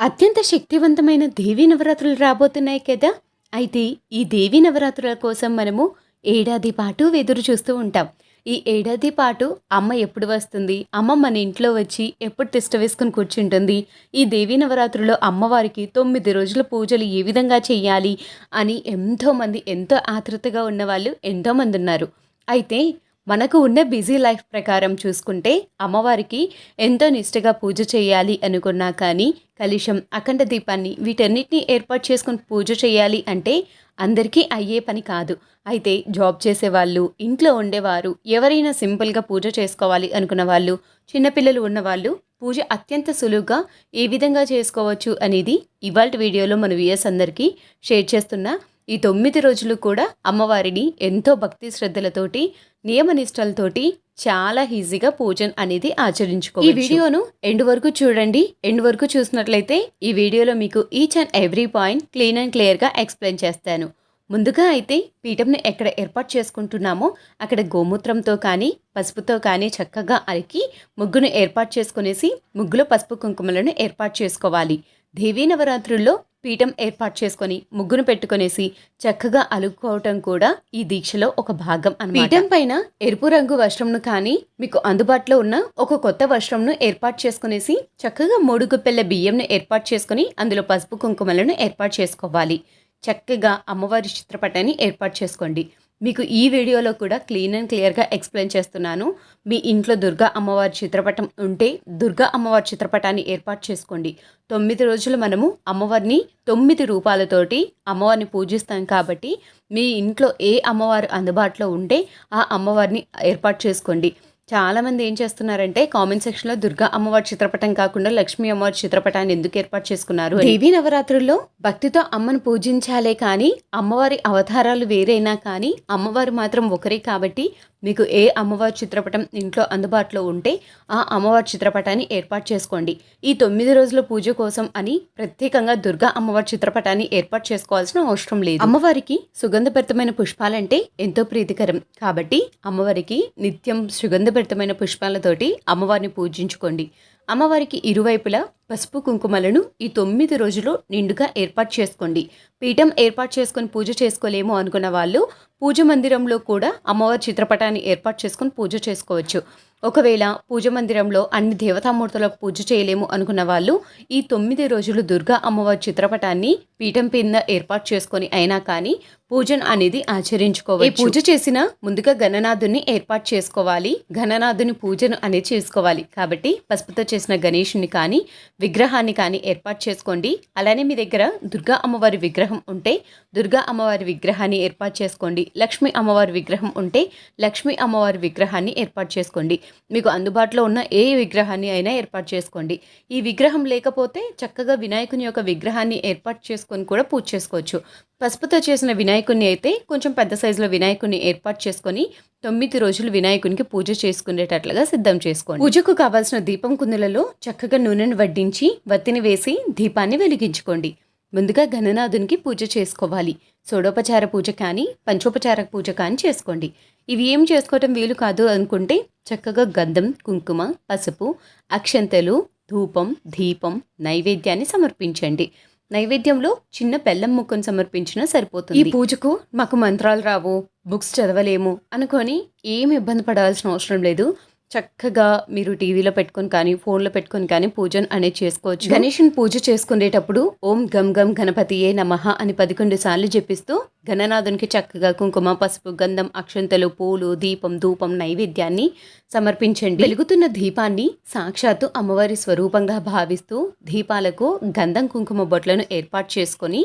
అత్యంత శక్తివంతమైన దేవీ నవరాత్రులు రాబోతున్నాయి కదా. అయితే ఈ దేవీ నవరాత్రుల కోసం మనము ఏడాది పాటు ఎదురు చూస్తూ ఉంటాం. ఈ ఏడాది పాటు అమ్మ ఎప్పుడు వస్తుంది? అమ్మ మన ఇంట్లో వచ్చి ఎప్పుడు తిష్ట వేసుకుని కూర్చుంటుంది? ఈ దేవీ నవరాత్రుల్లో అమ్మవారికి తొమ్మిది రోజుల పూజలు ఏ విధంగా చేయాలి అని ఎంతోమంది ఎంతో ఆతృతగా ఉన్నవాళ్ళు ఎంతోమంది ఉన్నారు. అయితే మనకు ఉన్న బిజీ లైఫ్ ప్రకారం చూసుకుంటే అమ్మవారికి ఎంతో నిష్టగా పూజ చేయాలి అనుకున్నా కానీ కలుషం అఖండ దీపాన్ని వీటన్నిటిని ఏర్పాటు చేసుకుని పూజ చేయాలి అంటే అందరికీ అయ్యే పని కాదు. అయితే జాబ్ చేసేవాళ్ళు ఇంట్లో ఉండేవారు ఎవరైనా సింపుల్గా పూజ చేసుకోవాలి అనుకున్న వాళ్ళు చిన్నపిల్లలు ఉన్నవాళ్ళు పూజ అత్యంత సులువుగా ఏ విధంగా చేసుకోవచ్చు అనేది ఇవాళ వీడియోలో మన విఎస్ అందరికీ షేర్ చేస్తున్నా. ఈ తొమ్మిది రోజులు కూడా అమ్మవారిని ఎంతో భక్తి శ్రద్ధలతోటి నియమనిష్టలతోటి చాలా ఈజీగా పూజన్ అనేది ఆచరించుకో ఈ వీడియోను ఎండ్ వరకు చూడండి. ఎండ్ వరకు చూసినట్లయితే ఈ వీడియోలో మీకు each and every point clean and క్లియర్గా ఎక్స్ప్లెయిన్ చేస్తాను. ముందుగా అయితే పీఠంను ఎక్కడ ఏర్పాటు చేసుకుంటున్నామో అక్కడ గోమూత్రంతో కానీ పసుపుతో కానీ చక్కగా అలికి ముగ్గును ఏర్పాటు చేసుకునేసి ముగ్గులో పసుపు కుంకుమలను ఏర్పాటు చేసుకోవాలి. దేవీ నవరాత్రుల్లో పీఠం ఏర్పాటు చేసుకొని ముగ్గును పెట్టుకునేసి చక్కగా అలుక్కోవటం కూడా ఈ దీక్షలో ఒక భాగం అన్నమాట. పీఠం పైన ఎరుపు రంగు వస్త్రంను కానీ మీకు అందుబాటులో ఉన్న ఒక కొత్త వస్త్రంను ఏర్పాటు చేసుకునేసి చక్కగా మూడు గుప్పెళ్ళ బియ్యంను ఏర్పాటు చేసుకుని అందులో పసుపు కుంకుమలను ఏర్పాటు చేసుకోవాలి. చక్కగా అమ్మవారి చిత్రపటాన్ని ఏర్పాటు చేసుకోండి. మీకు ఈ వీడియోలో కూడా క్లీన్ అండ్ క్లియర్గా ఎక్స్ప్లెయిన్ చేస్తున్నాను. మీ ఇంట్లో దుర్గా అమ్మవారి చిత్రపటం ఉంటే దుర్గా అమ్మవారి చిత్రపటాన్ని ఏర్పాటు చేసుకోండి. తొమ్మిది రోజులు మనము అమ్మవారిని తొమ్మిది రూపాలతోటి అమ్మవారిని పూజిస్తాం కాబట్టి మీ ఇంట్లో ఏ అమ్మవారు అందుబాటులో ఉంటే ఆ అమ్మవారిని ఏర్పాటు చేసుకోండి. చాలామంది ఏం చేస్తున్నారంటే కామెంట్ సెక్షన్లో దుర్గా అమ్మవారి చిత్రపటం కాకుండా లక్ష్మీ అమ్మవారి చిత్రపటాన్ని ఎందుకు ఏర్పాటు చేసుకున్నారు దేవీ నవరాత్రుల్లో భక్తితో అమ్మను పూజించాలే కానీ అమ్మవారి అవతారాలు వేరైనా కానీ అమ్మవారు మాత్రం ఒకరే కాబట్టి మీకు ఏ అమ్మవారి చిత్రపటం ఇంట్లో అందుబాటులో ఉంటే ఆ అమ్మవారి చిత్రపటాన్ని ఏర్పాటు చేసుకోండి. ఈ తొమ్మిది రోజుల పూజ కోసం అని ప్రత్యేకంగా దుర్గా అమ్మవారి చిత్రపటాన్ని ఏర్పాటు చేసుకోవాల్సిన అవసరం లేదు. అమ్మవారికి సుగంధభరితమైన పుష్పాలంటే ఎంతో ప్రీతికరం. కాబట్టి అమ్మవారికి నిత్యం సుగంధభరితమైన పుష్పాలతోటి అమ్మవారిని పూజించుకోండి. అమ్మవారికి ఇరువైపులా పసుపు కుంకుమలను ఈ తొమ్మిది రోజులు నిండుగా ఏర్పాటు చేసుకోండి. పీఠం ఏర్పాటు చేసుకొని పూజ చేసుకోలేము అనుకున్న వాళ్ళు పూజ మందిరంలో కూడా అమ్మవారి చిత్రపటాన్ని ఏర్పాటు చేసుకొని పూజ చేసుకోవచ్చు. ఒకవేళ పూజ మందిరంలో అన్ని దేవతామూర్తులకు పూజ చేయలేము అనుకున్న వాళ్ళు ఈ తొమ్మిది రోజులు దుర్గా అమ్మవారి చిత్రపటాన్ని పీఠం కింద ఏర్పాటు చేసుకొని అయినా కానీ పూజను అనేది ఆచరించుకోవాలి పూజ చేసిన ముందుగా గణనాథుని ఏర్పాటు చేసుకోవాలి. గణనాథుని పూజను అనేది చేసుకోవాలి. కాబట్టి పసుపుతో చేసిన గణేషుని కానీ విగ్రహాన్ని కానీ ఏర్పాటు చేసుకోండి. అలానే మీ దగ్గర దుర్గా అమ్మవారి విగ్రహం ఉంటే దుర్గా అమ్మవారి విగ్రహాన్ని ఏర్పాటు చేసుకోండి. లక్ష్మీ అమ్మవారి విగ్రహం ఉంటే లక్ష్మీ అమ్మవారి విగ్రహాన్ని ఏర్పాటు చేసుకోండి. మీకు అందుబాటులో ఉన్న ఏ విగ్రహాన్ని అయినా ఏర్పాటు చేసుకోండి. ఈ విగ్రహం లేకపోతే చక్కగా వినాయకుని యొక్క విగ్రహాన్ని ఏర్పాటు చేసుకొని కూడా పూజ చేసుకోవచ్చు. పసుపుతో చేసిన వినాయకుడిని అయితే కొంచెం పెద్ద సైజులో వినాయకుడిని ఏర్పాటు చేసుకొని తొమ్మిది రోజులు వినాయకునికి పూజ చేసుకునేటట్లుగా సిద్ధం చేసుకోండి. పూజకు కావాల్సిన దీపం కుందులలో చక్కగా నూనెను వడ్డించి వత్తిని వేసి దీపాన్ని వెలిగించుకోండి. ముందుగా గణనాథునికి పూజ చేసుకోవాలి. సోడోపచార పూజ కానీ పంచోపచార పూజ కానీ చేసుకోండి. ఇవి ఏం చేసుకోవటం వీలు కాదు అనుకుంటే చక్కగా గంధం కుంకుమ పసుపు అక్షంతలు ధూపం దీపం నైవేద్యాన్ని సమర్పించండి. నైవేద్యంలో చిన్న బెల్లం ముక్కను సమర్పించినా సరిపోతుంది. ఈ పూజకు మాకు మంత్రాలు రావు బుక్స్ చదవలేము అనుకొని ఏమి ఇబ్బంది పడాల్సిన అవసరం లేదు. చక్కగా మీరు టీవీలో పెట్టుకొని కానీ ఫోన్లో పెట్టుకొని కానీ పూజను అనేది చేసుకోవచ్చు. గణేషుని పూజ చేసుకునేటప్పుడు ఓం గమ్ గమ్ గణపతియే నమః అని పదకొండు సార్లు జపిస్తూ గణనాథునికి చక్కగా కుంకుమ పసుపు గంధం అక్షంతలు పూలు దీపం ధూపం నైవేద్యాన్ని సమర్పించండి. వెలుగుతున్న దీపాన్ని సాక్షాత్తు అమ్మవారి స్వరూపంగా భావిస్తూ దీపాలకు గంధం కుంకుమ బొట్లను ఏర్పాటు చేసుకొని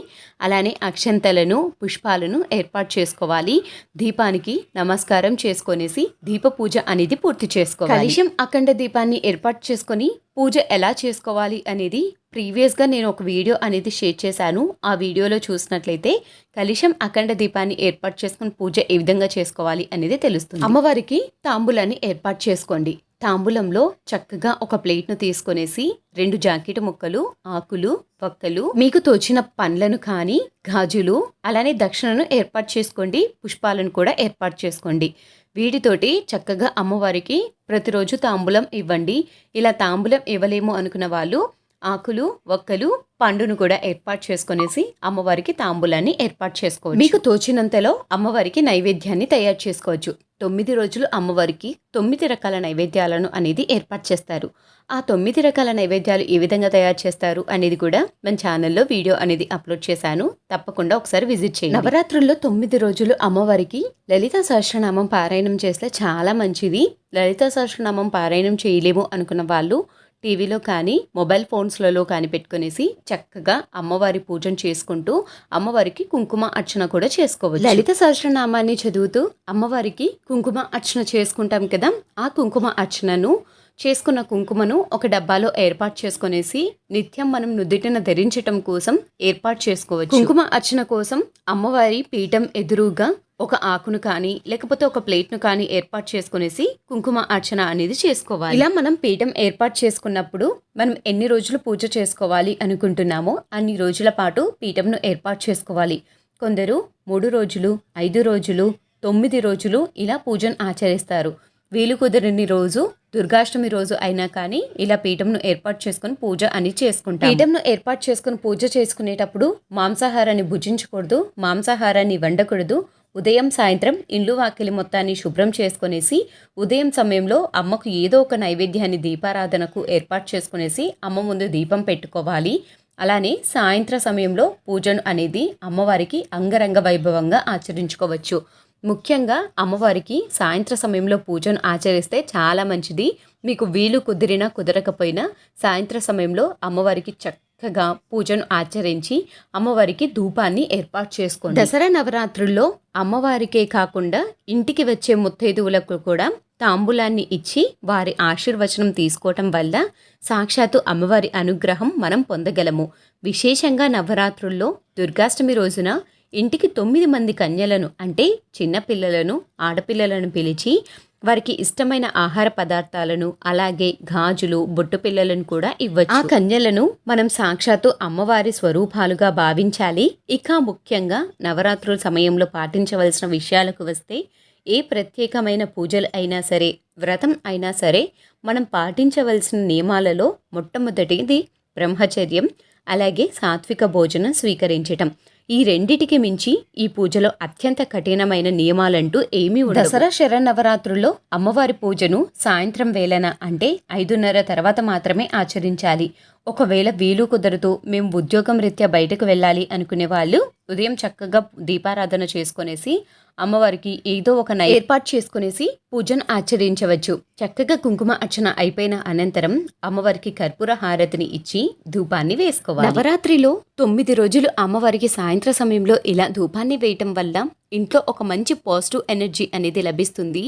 అలానే అక్షంతలను పుష్పాలను ఏర్పాటు చేసుకోవాలి. దీపానికి నమస్కారం చేసుకొనేసి దీప పూజ అనేది పూర్తి చేసుకోవాలి. కలిశం అఖండ దీపాన్ని ఏర్పాటు చేసుకొని పూజ ఎలా చేసుకోవాలి అనేది ప్రీవియస్గా నేను ఒక వీడియో అనేది షేర్ చేశాను. ఆ వీడియోలో చూసినట్లయితే కలిశం అఖండ దీపాన్ని ఏర్పాటు చేసుకుని పూజ ఏ విధంగా చేసుకోవాలి అనేది తెలుస్తుంది. అమ్మవారికి తాంబూలాన్ని ఏర్పాటు చేసుకోండి. తాంబూలంలో చక్కగా ఒక ప్లేట్ను తీసుకొనేసి రెండు జాకెట్ ముక్కలు ఆకులు పక్కలు మీకు తోచిన పండ్లను కానీ గాజులు అలానే దక్షిణను ఏర్పాటు చేసుకోండి పుష్పాలను కూడా ఏర్పాటు చేసుకోండి. వీటితోటి చక్కగా అమ్మవారికి ప్రతిరోజు తాంబూలం ఇవ్వండి. ఇలా తాంబూలం ఇవ్వలేము అనుకున్న వాళ్ళు ఆకులు ఒక్కలు పండును కూడా ఏర్పాటు చేసుకునేసి అమ్మవారికి తాంబూలాన్ని ఏర్పాటు చేసుకోవచ్చు. మీకు తోచినంతలో అమ్మవారికి నైవేద్యాన్ని తయారు చేసుకోవచ్చు. తొమ్మిది రోజులు అమ్మవారికి తొమ్మిది రకాల నైవేద్యాలను అనేది ఏర్పాటు చేస్తారు. ఆ తొమ్మిది రకాల నైవేద్యాలు ఏ విధంగా తయారు చేస్తారు అనేది కూడా మన ఛానల్లో వీడియో అనేది అప్లోడ్ చేశాను. తప్పకుండా ఒకసారి విజిట్ చేయండి. నవరాత్రుల్లో తొమ్మిది రోజులు అమ్మవారికి లలిత సహస్రనామం పారాయణం చేస్తే చాలా మంచిది. లలిత సహస్రనామం పారాయణం చేయలేము అనుకున్న వాళ్ళు టీవీలో కానీ మొబైల్ ఫోన్స్లలో కానీ పెట్టుకునేసి చక్కగా అమ్మవారి పూజను చేసుకుంటూ అమ్మవారికి కుంకుమ అర్చన కూడా చేసుకోవచ్చు. లలిత సహస్రనామాన్ని చదువుతూ అమ్మవారికి కుంకుమ అర్చన చేసుకుంటాం కదా ఆ కుంకుమ అర్చనను చేసుకున్న కుంకుమను ఒక డబ్బాలో ఏర్పాటు చేసుకునేసి నిత్యం మనం నుదుటిన ధరించటం కోసం ఏర్పాటు చేసుకోవచ్చు. కుంకుమ అర్చన కోసం అమ్మవారి పీఠం ఎదురుగా ఒక ఆకును కానీ లేకపోతే ఒక ప్లేట్ను కానీ ఏర్పాటు చేసుకునేసి కుంకుమ అర్చన అనేది చేసుకోవాలి. ఇలా మనం పీఠం ఏర్పాటు చేసుకున్నప్పుడు మనం ఎన్ని రోజులు పూజ చేసుకోవాలి అనుకుంటున్నామో అన్ని రోజుల పాటు పీఠంను ఏర్పాటు చేసుకోవాలి. కొందరు మూడు రోజులు ఐదు రోజులు తొమ్మిది రోజులు ఇలా పూజను ఆచరిస్తారు. వీలు కుదిరిని రోజు దుర్గాష్టమి రోజు అయినా కానీ ఇలా పీఠంను ఏర్పాటు చేసుకుని పూజ అని చేసుకుంటాం. పీఠంను ఏర్పాటు చేసుకుని పూజ చేసుకునేటప్పుడు మాంసాహారాన్ని భుజించకూడదు మాంసాహారాన్ని వండకూడదు ఉదయం సాయంత్రం ఇండ్లు వాకిలి మొత్తాన్ని శుభ్రం చేసుకునేసి ఉదయం సమయంలో అమ్మకు ఏదో ఒక నైవేద్యాన్ని దీపారాధనకు ఏర్పాటు చేసుకునేసి అమ్మ ముందు దీపం పెట్టుకోవాలి. అలానే సాయంత్ర సమయంలో పూజను అనేది అమ్మవారికి అంగరంగ వైభవంగా ఆచరించుకోవచ్చు. ముఖ్యంగా అమ్మవారికి సాయంత్ర సమయంలో పూజను ఆచరిస్తే చాలా మంచిది. మీకు వీలు కుదిరినా కుదరకపోయినా సాయంత్ర సమయంలో అమ్మవారికి చక్కగా పూజను ఆచరించి అమ్మవారికి ధూపాన్ని ఏర్పాటు చేసుకోండి. దసరా నవరాత్రుల్లో అమ్మవారికే కాకుండా ఇంటికి వచ్చే ముత్తైదువులకు కూడా తాంబూలాన్ని ఇచ్చి వారి ఆశీర్వచనం తీసుకోవటం వల్ల సాక్షాత్తు అమ్మవారి అనుగ్రహం మనం పొందగలము. విశేషంగా నవరాత్రుల్లో దుర్గాష్టమి రోజున ఇంటికి తొమ్మిది మంది కన్యలను అంటే చిన్నపిల్లలను ఆడపిల్లలను పిలిచి వారికి ఇష్టమైన ఆహార పదార్థాలను అలాగే గాజులు బొట్టు పిల్లలను కూడా ఇవ్వచ్చు. ఆ కన్యలను మనం సాక్షాత్తు అమ్మవారి స్వరూపాలుగా భావించాలి. ఇక ముఖ్యంగా నవరాత్రుల సమయంలో పాటించవలసిన విషయాలకు వస్తే ఏ ప్రత్యేకమైన పూజలు అయినా సరే వ్రతం అయినా సరే మనం పాటించవలసిన నియమాలలో మొట్టమొదటిది బ్రహ్మచర్యం అలాగే సాత్విక భోజనం స్వీకరించటం. ఈ రెండిటికి మించి ఈ పూజలో అత్యంత కఠినమైన నియమాలంటూ ఏమీ ఉండవు. దసరా శరన్నవరాత్రుల్లో అమ్మవారి పూజను సాయంత్రం వేళన అంటే ఐదున్నర తర్వాత మాత్రమే ఆచరించాలి. ఒకవేళ వీలు కుదరదు మేము ఉద్యోగం రీత్యా బయటకు వెళ్ళాలి అనుకునే వాళ్ళు ఉదయం చక్కగా దీపారాధన చేసుకునేసి అమ్మవారికి ఏదో ఒక నై ఏర్పాటు చేసుకునేసి పూజను ఆచరించవచ్చు. చక్కగా కుంకుమ అర్చన అయిపోయిన అనంతరం అమ్మవారికి కర్పూర హారతిని ఇచ్చి ధూపాన్ని వేసుకోవాలి. నవరాత్రిలో తొమ్మిది రోజులు అమ్మవారికి సాయంత్ర సమయంలో ఇలా ధూపాన్ని వేయటం వల్ల ఇంట్లో ఒక మంచి పాజిటివ్ ఎనర్జీ అనేది లభిస్తుంది.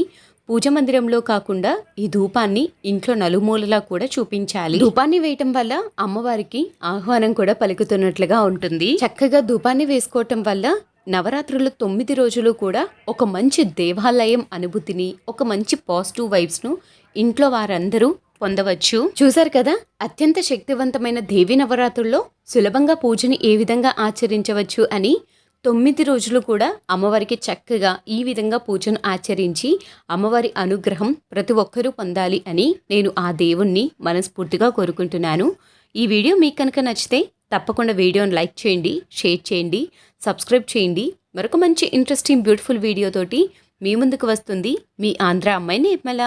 పూజ మందిరంలో కాకుండా ఈ ధూపాన్ని ఇంట్లో నలుమూలలా కూడా చూపించాలి. ధూపాన్ని వేయటం వల్ల అమ్మవారికి ఆహ్వానం కూడా పలుకుతున్నట్లుగా ఉంటుంది. చక్కగా ధూపాన్ని వేసుకోవటం వల్ల నవరాత్రులు తొమ్మిది రోజులు కూడా ఒక మంచి దేవాలయం అనుభూతిని ఒక మంచి పాజిటివ్ వైబ్స్ను ఇంట్లో వారందరూ పొందవచ్చు. చూశారు కదా? అత్యంత శక్తివంతమైన దేవి నవరాత్రుల్లో సులభంగా పూజని ఏ విధంగా ఆచరించవచ్చు అని తొమ్మిది రోజులు కూడా అమ్మవారికి చక్కగా ఈ విధంగా పూజను ఆచరించి అమ్మవారి అనుగ్రహం ప్రతి ఒక్కరూ పొందాలి అని నేను ఆ దేవుణ్ణి మనస్ఫూర్తిగా కోరుకుంటున్నాను. ఈ వీడియో మీకు కనుక నచ్చితే తప్పకుండా వీడియోని లైక్ చేయండి షేర్ చేయండి సబ్స్క్రైబ్ చేయండి. మరొక మంచి ఇంట్రెస్టింగ్ బ్యూటిఫుల్ వీడియోతోటి మీ ముందుకు వస్తుంది మీ ఆంధ్ర అమ్మాయి నిర్మల.